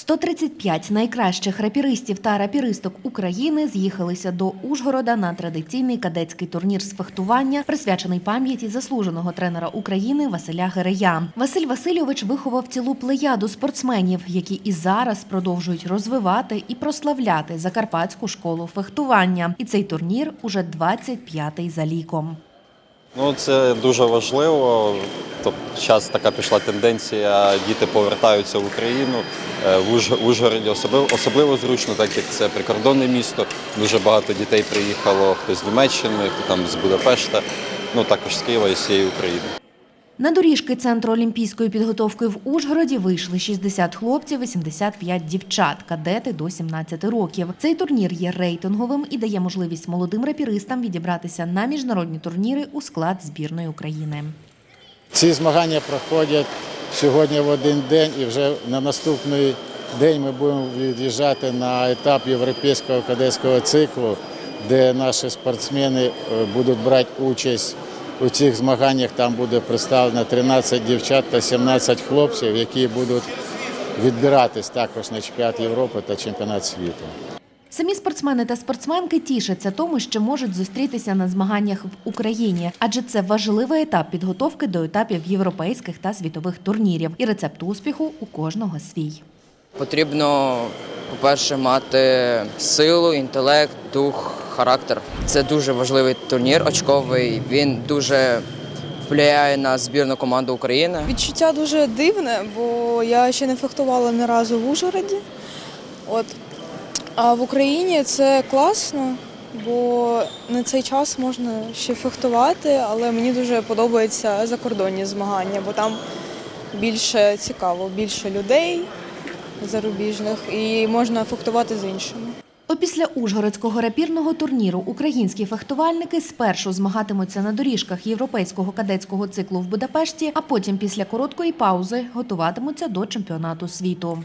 135 найкращих рапіристів та рапіристок України з'їхалися до Ужгорода на традиційний кадетський турнір з фехтування, присвячений пам'яті заслуженого тренера України Василя Гирея. Василь Васильович виховав цілу плеяду спортсменів, які і зараз продовжують розвивати і прославляти закарпатську школу фехтування. І цей турнір уже 25-й за ліком. Ну, це дуже важливо. Тобто, зараз така пішла тенденція, діти повертаються в Україну. Е, В Уж- в Ужгороді особливо, особливо зручно, так як це прикордонне місто. Дуже багато дітей приїхало, хтось з Німеччини, хто там з Будапешта, ну також з Києва і всієї України. На доріжки центру олімпійської підготовки в Ужгороді вийшли 60 хлопців, 85 дівчат, кадети до 17 років. Цей турнір є рейтинговим і дає можливість молодим рапіристам відібратися на міжнародні турніри у склад збірної України. Ці змагання проходять сьогодні в один день, і вже на наступний день ми будемо від'їжджати на етап європейського кадетського циклу, де наші спортсмени е, будуть брати участь у цих змаганнях. Там буде представлено 13 дівчат та 17 хлопців, які будуть відбиратись також на чемпіонат Європи та чемпіонат світу. Самі спортсмени та спортсменки тішаться тому, що можуть зустрітися на змаганнях в Україні, адже це важливий етап підготовки до етапів європейських та світових турнірів. І рецепт успіху у кожного свій. Потрібно, по-перше, мати силу, інтелект, дух, характер. Це дуже важливий турнір, очковий. Він дуже впливає на збірну команду України. Відчуття дуже дивне, бо я ще не фехтувала ні разу в Ужгороді. От. А в Україні це класно, бо на цей час можна ще фехтувати, але мені дуже подобаються закордонні змагання, бо там більше цікаво, більше людей зарубіжних і можна фехтувати з іншими. Опісля Ужгородського рапірного турніру українські фехтувальники спершу змагатимуться на доріжках європейського кадетського циклу в Будапешті, а потім після короткої паузи готуватимуться до чемпіонату світу.